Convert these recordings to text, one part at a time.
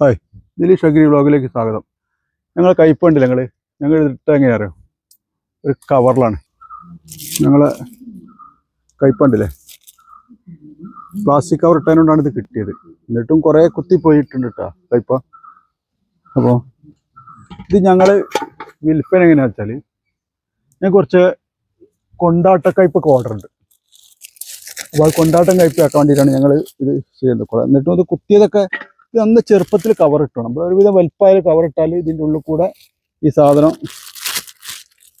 Hi. Dileesh agri വ്ളോഗിലേക്ക് സ്വാഗതം. ഞങ്ങൾ കയ്പുണ്ടല്ലോ ഞങ്ങൾ ഞങ്ങൾ ഇട്ട എങ്ങനെയാ അറിയോ? ഒരു കവറിലാണ്. ഞങ്ങൾ കയ്പുണ്ടല്ലേ പ്ലാസ്റ്റിക് കവർ ഇട്ടതിനോണ്ടാണ് ഇത് കിട്ടിയത്. എന്നിട്ടും കുറേ കുത്തിപ്പോയിട്ടുണ്ട് കേട്ടോ കയ്പ അപ്പോൾ ഇത് ഞങ്ങൾ വിൽപ്പന എങ്ങനെയാ വെച്ചാൽ ഞാൻ കുറച്ച് കൊണ്ടാട്ട കയ്പൊക്കെ ഓർഡർ ഉണ്ട്. അപ്പോൾ കൊണ്ടാട്ടം കയ്പ്പാക്കാൻ വേണ്ടിയിട്ടാണ് ഞങ്ങൾ ഇത് ചെയ്യുന്നത്. എന്നിട്ടും അത് കുത്തിയതൊക്കെ ഇത് ചെറുപ്പത്തിൽ കവർ ഇട്ടണം. നമ്മൾ ഒരുവിധം വലിപ്പായ കവർ ഇട്ടാൽ ഇതിന്റെ ഉള്ളിൽ കൂടെ ഈ സാധനം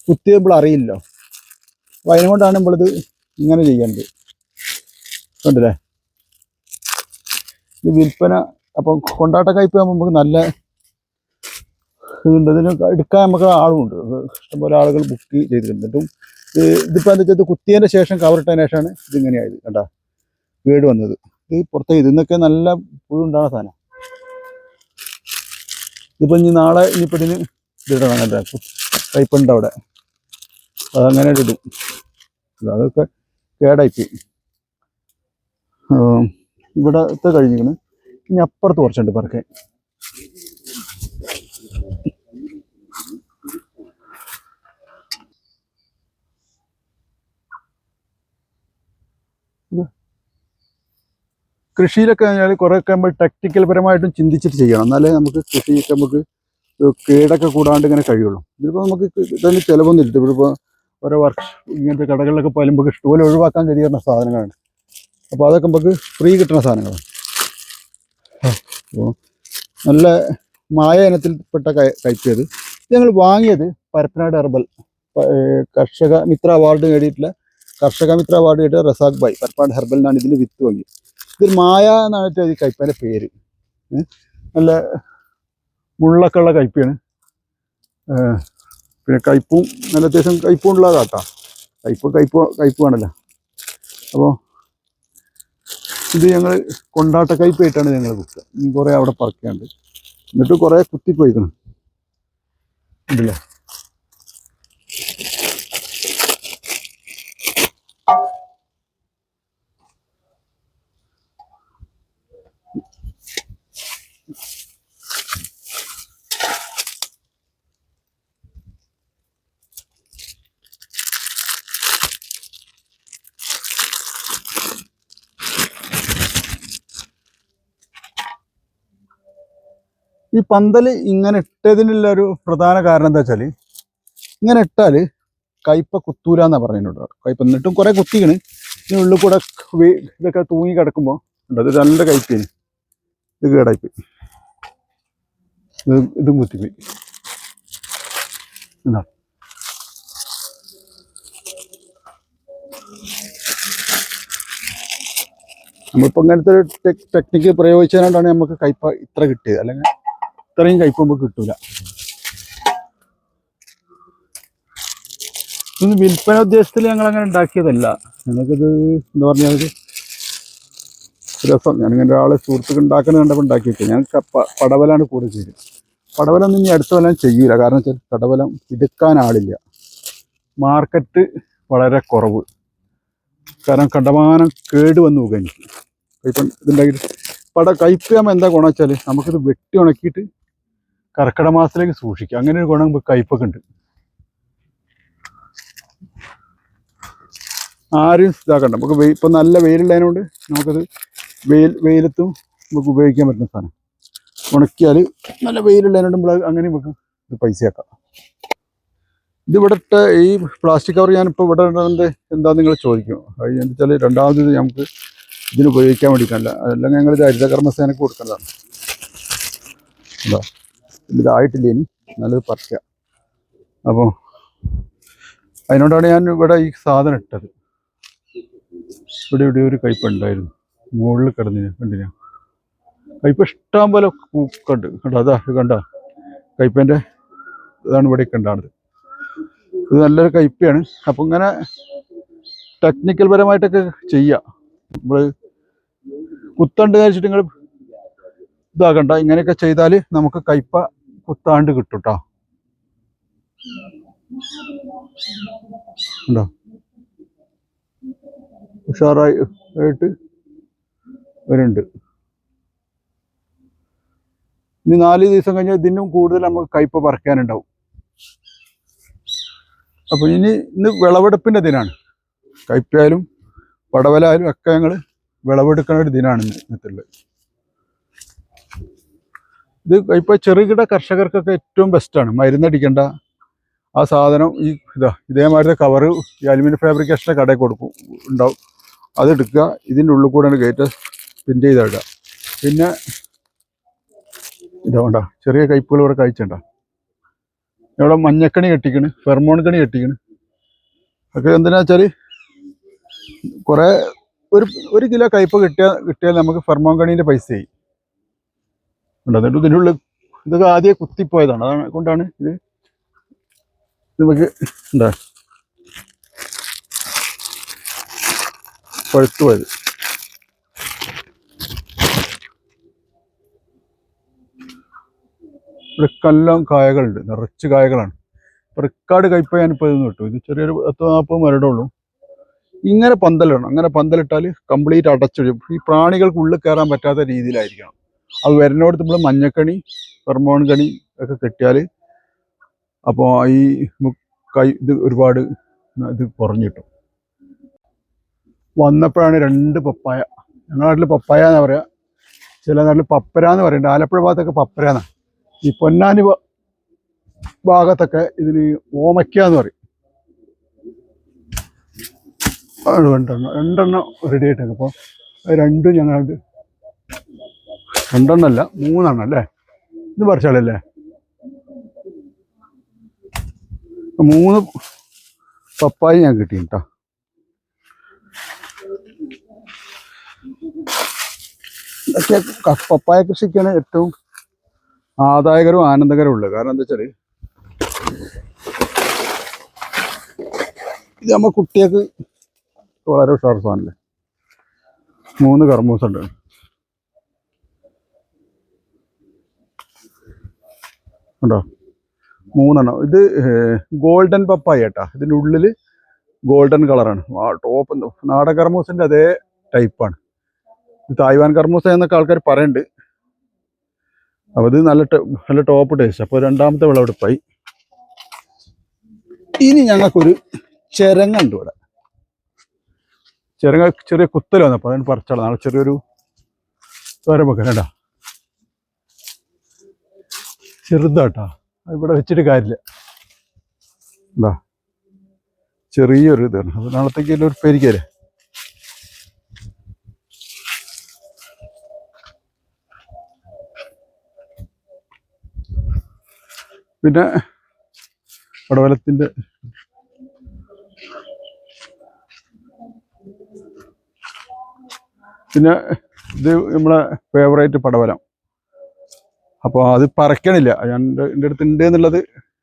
കുത്തി നമ്മൾ അറിയില്ല അപ്പോൾ അതിനുകൊണ്ടാണ് നമ്മളിത് ഇങ്ങനെ ചെയ്യേണ്ടത്. കണ്ടില്ലേ? ഇത് വിൽപ്പന അപ്പം കൊണ്ടാട്ട കയ്പ് നമുക്ക് നല്ല ഇതുണ്ട് ഇതിന് എടുക്കാൻ നമുക്ക് ആളുമുണ്ട്. ഇഷ്ടംപോലെ ആളുകൾ ബുക്ക് ചെയ്തിട്ടുണ്ട്. ഇത് ഇതിപ്പോൾ എന്താ വെച്ചാൽ കുത്തിയതിന്റെ ശേഷം കവർ ഇട്ടതിന് ശേഷമാണ് ഇതിങ്ങനെയായത്. കണ്ടാ? വീട് വന്നത്. ഇത് പുറത്തേക്ക് ഇതിന്നൊക്കെ നല്ല പുഴുണ്ടാകുന്ന സാധനം. ഇതിപ്പോ ഇനി നാളെ ഇനിയിപ്പോ ഇതിന് ഇതിടണം കണ്ട? ഉണ്ട് അവിടെ. അതങ്ങനെ ഇടും. അതൊക്കെ കേടായിപ്പോയി. ആം, ഇവിടത്തെ കഴിഞ്ഞിരിക്കുന്നു ഇനി അപ്പുറത്ത് കുറച്ചുണ്ട് പറക്കെ കൃഷിയിലൊക്കെ കഴിഞ്ഞാൽ കുറേയൊക്കെ നമ്മൾ ടെക്നിക്കൽ പരമായിട്ടും ചിന്തിച്ചിട്ട് ചെയ്യണം. എന്നാലേ നമുക്ക് കൃഷിയൊക്കെ നമുക്ക് കേടൊക്കെ കൂടാണ്ട് ഇങ്ങനെ കഴിയുള്ളൂ. ഇതിപ്പോൾ നമുക്ക് ഇതൊന്നും ചിലവൊന്നുമില്ല ഇവിടെ ഓരോ വർക്ക് ഇങ്ങനത്തെ കടകളിലൊക്കെ പോയാലും ഇഷ്ടപോലെ ഒഴിവാക്കാൻ കഴിയുന്ന സാധനങ്ങളാണ്. അപ്പോൾ അതൊക്കെ നമുക്ക് ഫ്രീ കിട്ടുന്ന സാധനങ്ങളാണ്. അപ്പോൾ നല്ല മായ ഇനത്തിൽപ്പെട്ട കയറ്റിയത്. ഞങ്ങൾ വാങ്ങിയത് പരപ്പനാട് ഹെർബൽ കർഷക മിത്ര അവാർഡ് നേടിയിട്ടുള്ള കർഷക മിത്ര അവാർഡ് നേടിയ റസാഖ് ഭായ് പരപ്പനാട് ഹെർബലിനാണ് ഇതിൽ വിത്ത് വാങ്ങിയത്. ഇതൊരു മായ എന്നായിട്ട് ഈ കയ്പേന്റെ പേര്. നല്ല മുള്ളൊക്കെ ഉള്ള പിന്നെ കയ്പും നല്ല അത്യാവശ്യം കയ്പും ഉള്ളതാട്ടാ. കയ്പ് കയ്പ് കയ്പ് വേണല്ലോ. അപ്പോൾ ഇത് ഞങ്ങൾ കൊണ്ടാട്ട കയ്പായിട്ടാണ് ഞങ്ങൾ കുത്തുക കുറേ അവിടെ പറക്കാണ്ട്. എന്നിട്ട് കുറേ കുത്തിപ്പോയിക്കണം. ഉണ്ടല്ലേ? ഈ പന്തൽ ഇങ്ങനെ ഇട്ടതിനുള്ള ഒരു പ്രധാന കാരണം എന്താ വെച്ചാൽ ഇങ്ങനെ ഇട്ടാൽ കയ്പ കുത്തൂല എന്നാ പറഞ്ഞിട്ടുണ്ട് കയ്പ എന്നിട്ടും കുറെ കുത്തിക്കണ്. ഇനി ഉള്ളിൽ കൂടെ ഇതൊക്കെ തൂങ്ങി കിടക്കുമ്പോ ഉണ്ട് അത് നല്ല കയ്പേന്. ഇത് കേടായിപ്പോയി ഇത് ഇതും കുത്തിപ്പോയി എന്താ നമ്മളിപ്പോ ഇങ്ങനത്തെ ഒരു ടെക് ടെക്നിക്ക് പ്രയോഗിച്ചതുകൊണ്ടാണ് നമുക്ക് കയ്പ ഇത്ര കിട്ടിയത്. അല്ലെങ്കിൽ ഇത്രയും കയ്പ് നമുക്ക് കിട്ടൂല. ഇത് വിൽപ്പന ഉദ്ദേശത്തിൽ ഞങ്ങൾ അങ്ങനെ ഉണ്ടാക്കിയതല്ല. ഞങ്ങൾക്കിത് എന്താ പറഞ്ഞാൽ രസം. ഞാനിങ്ങനെ ഒരാളെ സുഹൃത്തുക്കൾ ഉണ്ടാക്കുന്നത് കണ്ടപ്പോൾ ഉണ്ടാക്കിയിട്ട് ഞാൻ പടവലാണ് കൂടുതൽ ചെയ്തത്. പടവലൊന്നും ഇനി അടുത്ത കൊല്ലം ചെയ്യൂല. കാരണം വെച്ചാൽ പടവലം എടുക്കാൻ ആളില്ല. മാർക്കറ്റ് വളരെ കുറവ്. കാരണം കണ്ടമാനം കേട് വന്നു എനിക്ക് ഇപ്പം ഇതുണ്ടാക്കിയിട്ട് പട കയ്പ്പാകുമ്പോൾ എന്താ ഗുണം വെച്ചാൽ നമുക്കിത് വെട്ടി ഉണക്കിയിട്ട് കർക്കിടക മാസത്തിലേക്ക് സൂക്ഷിക്കുക. അങ്ങനെ ഒരു ഗുണം കയ്പൊക്കെ ഉണ്ട്. ആരും ഇതാക്കണ്ട. നമുക്ക് വെയിൽ ഇപ്പം നല്ല വെയിലുള്ളതിനോണ്ട് നമുക്കത് വെയിൽ വെയിലത്തും നമുക്ക് ഉപയോഗിക്കാൻ പറ്റുന്ന സാധനം. ഉണക്കിയാൽ നല്ല വെയിലുള്ളതിനോട് നമ്മൾ അങ്ങനെ നമുക്ക് ഇത് പൈസയാക്കാം. ഇത് ഇവിടെ ഈ പ്ലാസ്റ്റിക് കവർ ഞാനിപ്പോൾ ഇവിടെ ഇടുന്നത് എന്താ നിങ്ങൾ ചോദിക്കും. അത് എന്താ വെച്ചാൽ രണ്ടാമത് നമുക്ക് ഇതിന് ഉപയോഗിക്കാൻ വേണ്ടിയിട്ടല്ല. അതെല്ലാം ഞങ്ങൾ ഇത് ഹരിതകർമ്മസേനക്ക് കൊടുക്കേണ്ടതാണ്. എന്താ ഇതായിട്ടില്ല ഇനി. നല്ലത് പറിക്കുക അപ്പോൾ അതിനോടാണ് ഞാൻ ഇവിടെ ഈ സാധനം ഇട്ടത്. ഇവിടെ ഇവിടെ ഒരു കയ്പ ഉണ്ടായിരുന്നു. മുകളിൽ കിടന്നിന് കണ്ടിന് കയ്പ ഇഷ്ടം പോലെ കണ്ട് കണ്ടോ? അതാ കണ്ട? കയ്പേന്റെ ഇതാണ് ഇവിടെ കണ്ടാണത് ഇത് നല്ലൊരു കയ്പയാണ് അപ്പം ഇങ്ങനെ ടെക്നിക്കൽ പരമായിട്ടൊക്കെ ചെയ്യാം. നമ്മൾ കുത്തണ്ട് കഴിച്ചിട്ട് നിങ്ങൾ ഇതാക്കണ്ട. ഇങ്ങനെയൊക്കെ ചെയ്താൽ നമുക്ക് കയ്പ കുത്താണ്ട് കിട്ടും കേട്ടോ ഉണ്ടോ? ഉഷാറായി ആയിട്ട് വരുന്നുണ്ട്. ഇനി നാല് ദിവസം കഴിഞ്ഞാൽ ഇതിനും കൂടുതൽ നമുക്ക് കയ്പ പറിക്കാനുണ്ടാവും. അപ്പൊ ഇനി ഇന്ന് വിളവെടുപ്പിന്റെ ദിനാണ്. കയ്പയായാലും പടവലായാലും ഒക്കെ ഞങ്ങൾ വിളവെടുക്കുന്ന ഒരു ഇന്ന് ഇന്നത്തുള്ളത് ഇത് ഇപ്പൊ ചെറുകിട കർഷകർക്കൊക്കെ ഏറ്റവും ബെസ്റ്റാണ് മരുന്നടിക്കേണ്ട. ആ സാധനം ഈ ഇതാ ഇതേമാതിരി കവറ് ഈ അലുമിനിയം ഫാബ്രിക്കേഷന്റെ കടയിൽ കൊടുക്കും. ഉണ്ടാവും. അതെടുക്കുക ഇതിന്റെ ഉള്ളിൽ കൂടെ കയറ്റ പിൻ ചെയ്തിടുക പിന്നെ ഇതാവണ്ട ചെറിയ കയ്പുകൾ ഇവിടെ കഴിച്ചണ്ട ഇവിടെ മഞ്ഞക്കണി കെട്ടിക്കണ് ഫെർമോൺ കണി കെട്ടിക്കണ്. ഒക്കെ എന്തിനാ വെച്ചാൽ കുറേ ഒരു ഒരു കിലോ കയ്പ് കിട്ടിയാൽ കിട്ടിയാൽ നമുക്ക് ഫെർമോൺ കണീന്റെ പൈസ ഉണ്ട് എന്നിട്ട് ഇതിനുള്ള ഇതൊക്കെ ആദ്യം കുത്തിപ്പോയതാണ്. അതാണ് കൊണ്ടാണ് ഇത് നമുക്ക് എന്താ പഴുത്തു പോയത് വൃക്കെല്ലാം കല്ലാം കായകളുണ്ട്. നിറച്ച് കായകളാണ്. റിക്കാർഡ് കയ്പ ഞാനിപ്പോൾ ഇതൊന്നും കിട്ടും ഇത് ചെറിയൊരു പത്ത് നാൽപ്പത് മരടുള്ളൂ ഇങ്ങനെ പന്തലിടണം. അങ്ങനെ പന്തലിട്ടാൽ കംപ്ലീറ്റ് അടച്ചൊഴിയും ഈ പ്രാണികൾക്ക് ഉള്ളിൽ കയറാൻ പറ്റാത്ത രീതിയിലായിരിക്കണം. അത് വരുന്നിടത്ത് നമ്മൾ മഞ്ഞക്കണി പെർമോൺ കണി ഒക്കെ കെട്ടിയാൽ അപ്പോൾ ഈ കൈ ഇത് ഒരുപാട് ഇത് കുറഞ്ഞു കിട്ടും വന്നപ്പോഴാണ് രണ്ട് പപ്പായ. ഞങ്ങളുടെ നാട്ടിൽ പപ്പായ എന്നാ പറയുക ചില നാട്ടിൽ പപ്പര എന്ന് പറയുന്നുണ്ട് ആലപ്പുഴ ഭാഗത്തൊക്കെ പപ്പര എന്നാണ് ഈ പൊന്നാനി ഭാഗത്തൊക്കെ ഇതിന് ഓമയ്ക്ക എന്ന് പറയും. രണ്ടെണ്ണം റെഡി ആയിട്ടൊക്കെ. അപ്പോൾ രണ്ടും ഞങ്ങൾക്ക് രണ്ടെണ്ണമല്ല മൂന്നെണ്ണം അല്ലേ? ഇത് പറിച്ചാളല്ലേ? മൂന്ന് പപ്പായ ഞാൻ കിട്ടി കേട്ടോ പപ്പായ കൃഷിക്കാണ് ഏറ്റവും ആദായകരവും ആനന്ദകരവും ഉള്ളത്. കാരണം എന്താ വെച്ചാൽ ഇത് നമ്മ കുട്ടികൾക്ക് വളരെ ഉഷാർ സാധനല്ലേ? മൂന്ന് കർമ്മൂസ് ഉണ്ട്? മൂന്നെണ്ണം. ഇത് ഗോൾഡൻ പപ്പായ കേട്ടാ. ഇതിന്റെ ഉള്ളിൽ ഗോൾഡൻ കളറാണ്. ടോപ്പ് നാടൻ കർമ്മൂസിന്റെ അതേ ടൈപ്പാണ്. ഇത് തായ്വാൻ കർമ്മൂസ എന്നൊക്കെ ആൾക്കാർ പറയുന്നുണ്ട് അപ്പോൾ ഇത് നല്ല നല്ല ടോപ്പ് ടേസ്റ്റ് അപ്പോൾ രണ്ടാമത്തെ വിളവെടുപ്പായി ഇനി ഞങ്ങൾക്കൊരു ചിരങ്ങുണ്ട് ഇവിടെ. ചിരങ്ങ ചെറിയ കുത്തൽ വന്നപ്പോൾ അതിന് പറിച്ചാളാം. നാളെ ചെറിയൊരു തോര വെക്കാനടാ ചെറുതാട്ടാ. ഇവിടെ വെച്ചിട്ട് കാര്യമില്ല. എന്താ ചെറിയൊരു ഇതാണ്. അത് നാളത്തേക്ക് ഒരു പേരിക്കല്ലേ പിന്നെ പടവലത്തിന്റെ പിന്നെ ഇത് നമ്മളെ ഫേവറേറ്റ് പടവലം. അപ്പോൾ അത് പറക്കണില്ല. ഞാൻ എന്റെ അടുത്ത് ഉണ്ട് എന്നുള്ളത്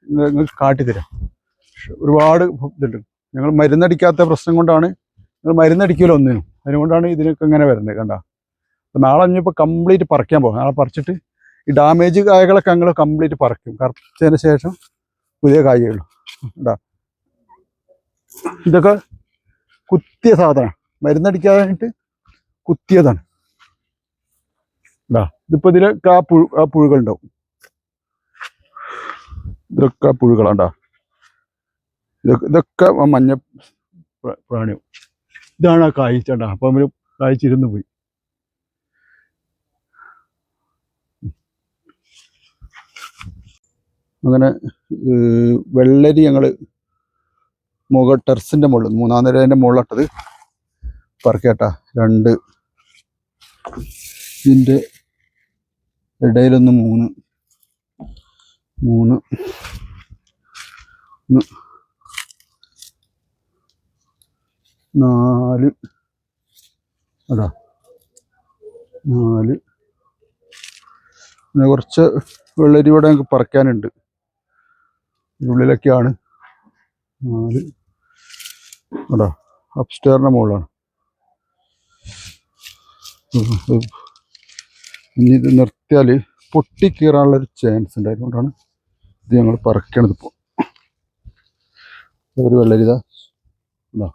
നിങ്ങൾക്ക് പക്ഷെ ഒരുപാട് ഇതുണ്ട്. ഞങ്ങൾ മരുന്നടിക്കാത്ത പ്രശ്നം കൊണ്ടാണ് ഞങ്ങൾ മരുന്നടിക്കുമല്ലോ ഒന്നിനും. അതുകൊണ്ടാണ് ഇതിനൊക്കെ ഇങ്ങനെ വരുന്നത് കണ്ട. അപ്പം നാളെ ഇനിയിപ്പോൾ കംപ്ലീറ്റ് പറിക്കാൻ പോകും നാളെ പറിച്ചിട്ട് ഈ ഡാമേജ് കായകളൊക്കെ ഞങ്ങൾ കംപ്ലീറ്റ് പറിക്കും. പറിച്ചതിന് ശേഷം പുതിയ കായകളും ഇതാ ഇതൊക്കെ കുത്തിയ സാധനമാണ്. മരുന്നടിക്കാനായിട്ട് കുത്തിയതാണ്. ഇതാ ഇതിപ്പോ ഇതിലൊക്കെ ആ പുഴു ആ പുഴുകൾ ഉണ്ടാവും ഇതൊക്കെ പുഴുകളാണ്ടാ ഇതൊക്കെ ഇതൊക്കെ മഞ്ഞ പ്രാണി ഇതാണ് ആ കായ്ച്ചണ്ട അപ്പൊ അവർ കായ്ച്ചിരുന്ന് പോയി. അങ്ങനെ വെള്ളരി ഞങ്ങൾ മുക ടെറസിന്റെ മുകളിൽ മൂന്നാം നിരേന്റെ മുകളിലിട്ടത്. പറക്കേട്ടാ രണ്ട്. ഇതിന്റെ ഇടയിലൊന്ന് മൂന്ന്. മൂന്ന്. നാല്. അതാ. നാല്. പിന്നെ കുറച്ച് വെള്ളരി ഇവിടെ ഞങ്ങൾക്ക് പറിക്കാനുണ്ട്. ഉള്ളിലൊക്കെയാണ് നാല്. അതാ. അപ്സ്റ്റേറിന്റെ മുകളിലാണ്. ഇനി ഇത് കിട്ടിയാൽ പൊട്ടിക്കീറാനുള്ളൊരു ചാൻസ് ഉണ്ട് അതുകൊണ്ടാണ് ഇത് ഞങ്ങൾ പറക്കണത് ഇപ്പോൾ ഒരു വെള്ളരിത. ഉണ്ടോ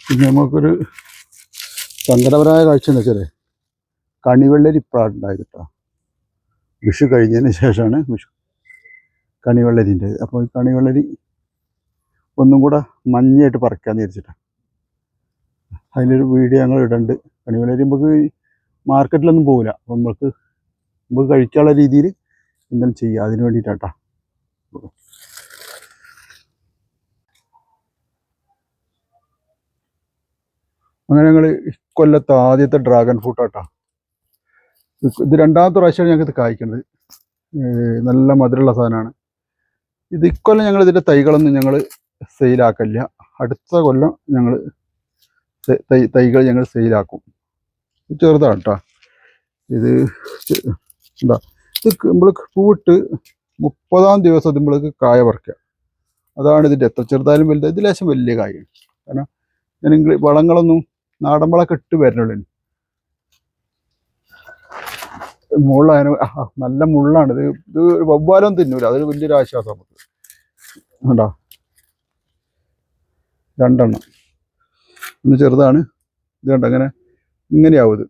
പിന്നെ നമുക്കൊരു സങ്കടപരമായ കാഴ്ച എന്താ വെച്ചാൽ കണിവെള്ളരി ഇപ്പോഴാണ് ഉണ്ടായത് കേട്ടോ വിഷു കഴിഞ്ഞതിന് ശേഷമാണ് വിഷു കണിവെള്ളരിന്റെ അപ്പോൾ ഈ കണിവെള്ളരി ഒന്നും കൂടെ മഞ്ഞയായിട്ട് പറിക്കാമെന്ന് വിചാരിച്ചിട്ടാണ് അതിനൊരു വീഡിയോ ഞങ്ങൾ ഇടണ്ട്. കണിവെള്ളരി നമുക്ക് മാർക്കറ്റിലൊന്നും പോകില്ല അപ്പോൾ നമുക്ക് നമുക്ക് കഴിക്കാനുള്ള രീതിയിൽ എന്തെങ്കിലും ചെയ്യുക അതിന് വേണ്ടിയിട്ടാട്ടാ. അങ്ങനെ ഞങ്ങൾ കൊല്ലത്തെ ആദ്യത്തെ ഡ്രാഗൺ ഫ്രൂട്ടാട്ടാ ഇത് രണ്ടാമത്തെ പ്രാവശ്യമാണ് ഞങ്ങൾക്ക് ഇത് കായ്ക്കുന്നത്. നല്ല മധുരമുള്ള സാധനമാണ്. ഇത് ഇക്കൊല്ലം ഞങ്ങൾ ഇതിന്റെ തൈകളൊന്നും ഞങ്ങൾ സെയിലാക്കില്ല അടുത്ത കൊല്ലം ഞങ്ങൾ തൈ തൈകൾ ഞങ്ങൾ സെയിലാക്കും. ചെറുതാണ് കേട്ടോ ഇത് എന്താ ഇത് നമ്മൾ പൂവിട്ട് മുപ്പതാം ദിവസം നമ്മൾക്ക് കായ പറിക്കുക അതാണ് ഇതിന്റെ എത്ര ചെറുതായാലും വലുത്. ഇതിലേശം വലിയ കായാണ്. കാരണം ഞാൻ വളങ്ങളൊന്നും നാടൻ വളമൊക്കെ ഇട്ട് വരണുള്ളൂ മുള്ളാണ് നല്ല മുള്ളാണ്. ഇത് ഇത് ഒരു വവ്വാലൊന്നും തിന്നൂല. അതൊരു വലിയൊരു ആശ്വാസം നമുക്ക് കണ്ടോ? രണ്ടെണ്ണം. ഒന്ന് ചെറുതാണ്. ഇത് കണ്ടോ? അങ്ങനെ ഇങ്ങനെയാവും ഇത്.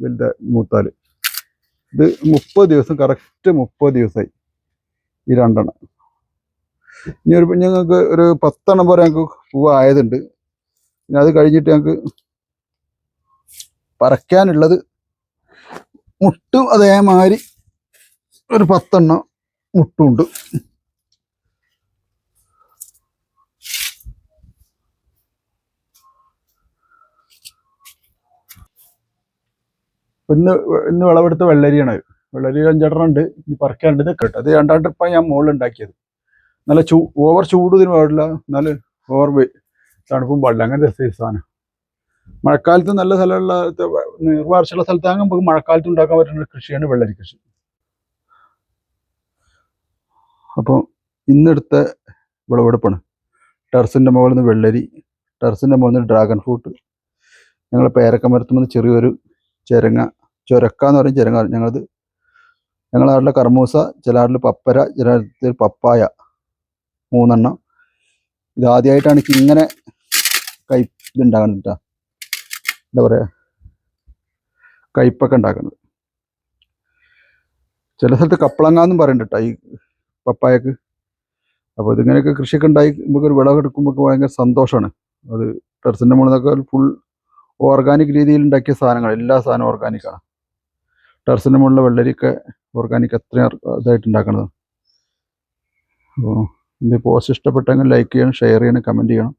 വലുത മൂത്താൽ ഇത് മുപ്പത് ദിവസം കറക്റ്റ് മുപ്പത് ദിവസമായി ഈ രണ്ടെണ്ണം. ഇനി ഒരു ഞങ്ങൾക്ക് ഒരു പത്തെണ്ണം വരെ ഞങ്ങൾക്ക് പൂവ് ആയതുണ്ട്. പിന്നെ അത് കഴിഞ്ഞിട്ട് ഞങ്ങൾക്ക് പറിക്കാനുള്ളത് മുട്ടും അതേമാതിരി ഒരു പത്തെണ്ണം മുട്ടുണ്ട് ഇന്ന് ഇന്ന് വിളവെടുത്ത വെള്ളരിയാണ്. വെള്ളരി അഞ്ചെണ്ണം ഉണ്ട്. ഇനി പറിക്കാണ്ട് ഇത് കേട്ടോ അത് രണ്ടാണ്ട് ഇപ്പം ഞാൻ മുകളിൽ ഉണ്ടാക്കിയത്. നല്ല ചൂ ഓവർ ചൂട് ഇതിന് പാടില്ല. നല്ല ഓവർ തണുപ്പും പാടില്ല. അങ്ങനെ സാധനം. മഴക്കാലത്ത് നല്ല സ്ഥലമുള്ള നീർവാർച്ചയുള്ള സ്ഥലത്താകുമ്പോൾ നമുക്ക് മഴക്കാലത്ത് ഉണ്ടാക്കാൻ പറ്റുന്ന കൃഷിയാണ് വെള്ളരി കൃഷി അപ്പോൾ ഇന്നെടുത്ത വിളവെടുപ്പാണ്. ടെറസിന്റെ മുകളിൽ നിന്ന് വെള്ളരി ടെറസിന്റെ മുകളിൽ നിന്ന് ഡ്രാഗൺ ഫ്രൂട്ട് ഞങ്ങൾ പേരക്കമരത്തുമ്പോൾ ചെറിയൊരു ചിരങ്ങ ചുരക്ക എന്ന് പറയും ചിരങ്ങ ഞങ്ങളത് ഞങ്ങളുടെ നാട്ടിലെ കർമൂസ ചില നാട്ടിൽ പപ്പര ചില നാട്ടിൽ പപ്പായ മൂന്നെണ്ണം. ഇതാദ്യമായിട്ടാണ് ഇങ്ങനെ കൈ ഇതുണ്ടാകുന്നത് എന്താ പറയുക കയ്പ്പൊക്കെ ഉണ്ടാക്കുന്നത്. ചില സ്ഥലത്ത് കപ്പളങ്ങ എന്നും പറയുന്നുണ്ട് ഈ പപ്പായക്ക്. അപ്പോൾ ഇതിങ്ങനെയൊക്കെ കൃഷിയൊക്കെ ഉണ്ടായി നമുക്കൊരു വിളവെടുക്കുമ്പോൾ ഭയങ്കര സന്തോഷമാണ് അത് ടെറസിന്റെ മുകളിൽ ഫുൾ ഓർഗാനിക് രീതിയിൽ ഉണ്ടാക്കിയ സാധനങ്ങൾ എല്ലാ സാധനവും ഓർഗാനിക്കാണ് ടെറസിന്റെ മുകളിലെ വെള്ളരിയൊക്കെ ഓർഗാനിക് അത്രയും ഇതായിട്ട് ഉണ്ടാക്കുന്നത് അപ്പോൾ എന്റെ പോസ്റ്റ് ഇഷ്ടപ്പെട്ടെങ്കിൽ ലൈക്ക് ചെയ്യണം ഷെയർ ചെയ്യണം കമന്റ് ചെയ്യണം.